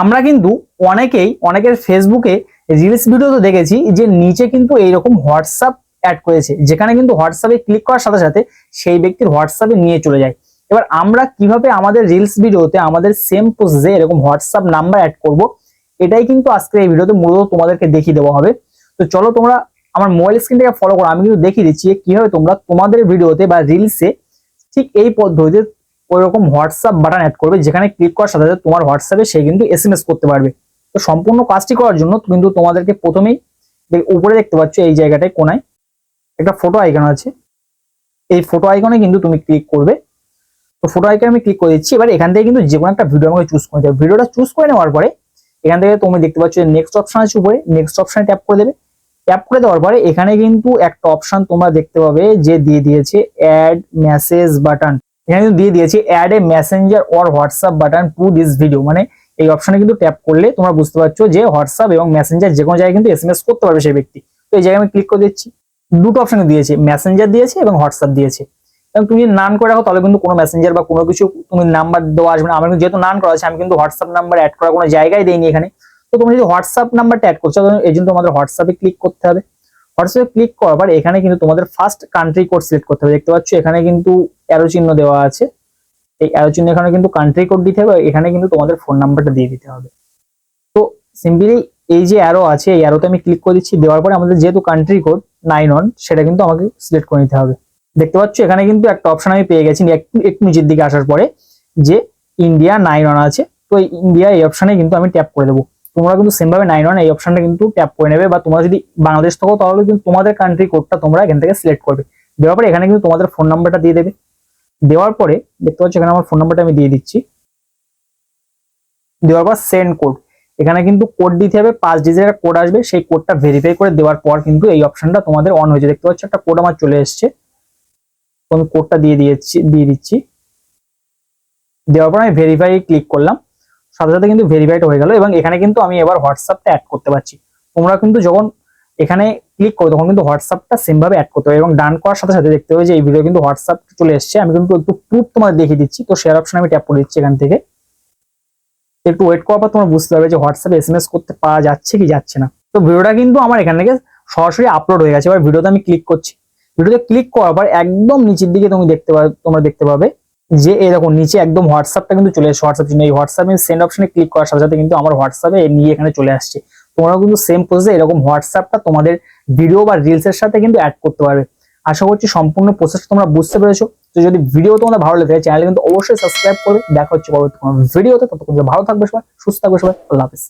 আমরা কিন্তু অনেকেই, অনেকের ফেসবুকে রিলস ভিডিওতে দেখেছি যে নিচে কিন্তু এইরকম হোয়াটসঅ্যাপ অ্যাড করেছে। যেখানে কিন্তু হোয়াটসঅ্যাপে ক্লিক করার সাথে সাথে সেই ব্যক্তির হোয়াটসঅ্যাপে নিয়ে চলে যায়। এবার আমরা কীভাবে আমাদের রিলস ভিডিওতে আমাদের সেম প্রসেসে এরকম হোয়াটসঅ্যাপ নাম্বার অ্যাড করব, এটাই কিন্তু আজকের এই ভিডিওতে মূলত তোমাদেরকে দেখিয়ে দেওয়া হবে। তো চলো তোমরা আমার মোবাইল স্ক্রিন থেকে ফলো করো, আমি কিন্তু দেখিয়ে দিচ্ছি কীভাবে তোমরা তোমাদের ভিডিওতে বা রিলসে ঠিক এই পদ্ধতিতে ওইরকম হোয়াটসঅ্যাপ বাটন অ্যাড করবে, যেখানে ক্লিক করার সাথে সাথে তোমার হোয়াটসঅ্যাপে সে কিন্তু এস করতে পারবে। তো সম্পূর্ণ কাজটি করার জন্য কিন্তু তোমাদেরকে প্রথমেই উপরে দেখতে পাচ্ছ এই জায়গাটায় কোনায় একটা ফটো আইকন আছে। এই ফটো আইকনে কিন্তু তুমি ক্লিক করবে। তো ফটো আইকনে আমি ক্লিক করে দিচ্ছি, এবার এখান থেকে কিন্তু যে কোনো একটা ভিডিও আমাকে চুজ করে দেবে ভিডিওটা চুজ করে নেওয়ার পরে এখান থেকে তুমি দেখতে পাচ্ছ নেক্সট অপশন আছে উপরে। নেক্সট অপশানে ট্যাপ করে দেবে। ট্যাপ করে দেওয়ার পরে এখানে কিন্তু একটা অপশন তোমরা দেখতে পাবে যে দিয়ে দিয়েছে অ্যাড মেসেজ বাটন এখানে দিয়ে দিয়েছি add a messenger or WhatsApp button to this video মানে এই অপশনে কিন্তু ট্যাপ করলে তোমরা বুঝতে পারছ যে হোয়াটসঅ্যাপ এবং মেসেঞ্জার যে কোনো জায়গায় কিন্তু এসএমএস করতে পারবে সেই ব্যক্তি। তো এই জায়গায় আমি ক্লিক করে দিচ্ছি। দুটো অপশন দিয়েছে মেসেঞ্জার দিয়েছে এবং হোয়াটসঅ্যাপ দিয়েছে। এবং তুমি যদি নান করে রাখো, তাহলে কিন্তু কোনো মেসেঞ্জার বা কোনো কিছু তুমি নাম্বার দেওয়া আসবে না। আমার কিন্তু যেহেতু নান করা আছে, আমি কিন্তু হোয়াটসঅ্যাপ নাম্বার অ্যাড করার কোনো জায়গায় দেইনি এখানে। তো তুমি যদি হোয়াটসঅ্যাপ নাম্বারটা অ্যাড করছ এই জন্য তোমাদের হোয়াটসঅ্যাপে ক্লিক করতে হবে। হোয়াটসঅ্যাপে ক্লিক করার পর এখানে কিন্তু তোমাদের ফার্স্ট কান্ট্রি কোড সিলেক্ট করতে হবে। দেখতে পাচ্ছ, এখানে কিন্তু অ্যারো চিহ্ন দেওয়া আছে। এই অ্যারো চিহ্ন এখানে কিন্তু কান্ট্রি কোড দিতে হবে এখানে কিন্তু তোমাদের ফোন নাম্বারটা দিয়ে দিতে হবে। তো সিম্পলি এই যে অ্যারো আছে, এই অ্যারোতে আমি ক্লিক করে দিচ্ছি, দেওয়ার পরে আমাদের যেহেতু কান্ট্রি কোড নাইন অন সেটা কিন্তু আমাকে সিলেক্ট করে নিতে হবে। দেখতে পাচ্ছ, এখানে কিন্তু একটা অপশন আমি পেয়ে গেছি একটু একটু নিচের দিকে আসার পরে যে ইন্ডিয়া নাইন অন আছে, তো ইন্ডিয়া এই অপশনে কিন্তু আমি ট্যাপ করে দেবো। তোমরা কিন্তু সেম ভাবে নাইন ওয়ান এই অপশনটা কিন্তু ট্যাপ করে নেবে বা তোমরা যদি বাংলাদেশ থাকো তাহলে কিন্তু তোমাদের কান্ট্রি কোডটা তোমরা এখান থেকে সিলেক্ট করবে। দেওয়ার পরে এখানে কিন্তু তোমাদের ফোন নাম্বারটা দিয়ে দেবে। দেওয়ার পরে দেখতে পাচ্ছ এখানে আমার ফোন নাম্বারটা আমি দিয়ে দিচ্ছি। দেওয়ার পর সেন্ড কোড এখানে কিন্তু কোড দিতে হবে, পাঁচ ডিজিটের কোড আসবে, সেই কোডটা ভেরিফাই করে দেওয়ার পর কিন্তু এই অপশনটা তোমাদের অন হয়েছে। দেখতে পাচ্ছ একটা কোড আমার চলে এসেছে। আমি কোডটা দিয়ে দিয়েছি, দিয়ে দিচ্ছি। দেওয়ার পর আমি ভেরিফাই ক্লিক করলাম। সাথে সাথে কিন্তু ভেরিফাইড হয়ে গেল এবং এখানে কিন্তু আমি এবার হোয়াটসঅ্যাপটা অ্যাড করতে পারছি। তোমরা কিন্তু যখন এখানে ক্লিক করো, তখন কিন্তু হোয়াটসঅ্যাপটা সেম ভাবে অ্যাড করতে হবে এবং ডান করার সাথে সাথে দেখতে হবে যে এই ভিডিও কিন্তু হোয়াটসঅ্যাপ চলে এসেছে। আমি কিন্তু একটু প্রুফ তোমাদের দেখিয়ে দিচ্ছি। তো শেয়ার অপশন আমি ট্যাপ করে দিচ্ছি এখান থেকে। একটু ওয়েট করার পর তোমরা বুঝতে পারবে যে হোয়াটসঅ্যাপে এস এম এস করতে পাওয়া যাচ্ছে কি যাচ্ছে না। তো ভিডিওটা কিন্তু আমার এখান থেকে সরাসরি আপলোড হয়ে গেছে। এবার ভিডিওতে আমি ক্লিক করছি। ভিডিওতে ক্লিক করার পর একদম নিচের দিকে তুমি দেখতে পাবে তোমরা দেখতে পাবে যে দেখো নিচে একদম হোয়াটসঅ্যাপটা কিন্তু চলে এসেছে হোয়াটসঅ্যাপ চিহ্ন এই হোয়াটসঅ্যাপ সেন্ড অপশনে ক্লিক করার সাথে সাথে কিন্তু আমার হোয়াটসঅ্যাপে নিয়ে এখানে চলে আসছে। তোমরা কিন্তু সেম প্রসেসে এরকম হোয়াটসঅ্যাপটা তোমাদের ভিডিও বা রিলস এর সাথে কিন্তু অ্যাড করতে পারবে। আশা করছি সম্পূর্ণ প্রসেসটা তোমরা বুঝতে পেরেছ। তো যদি ভিডিও তোমাদের ভালো লেগে চ্যানেল কিন্তু অবশ্যই সাবস্ক্রাইব করবে। দেখা হচ্ছে পরবর্তী কোনো ভিডিওতে ততক্ষণ ভালো থাকবে সবাই, সুস্থ থাকবে সবাই। আল্লাহ হাফিজ।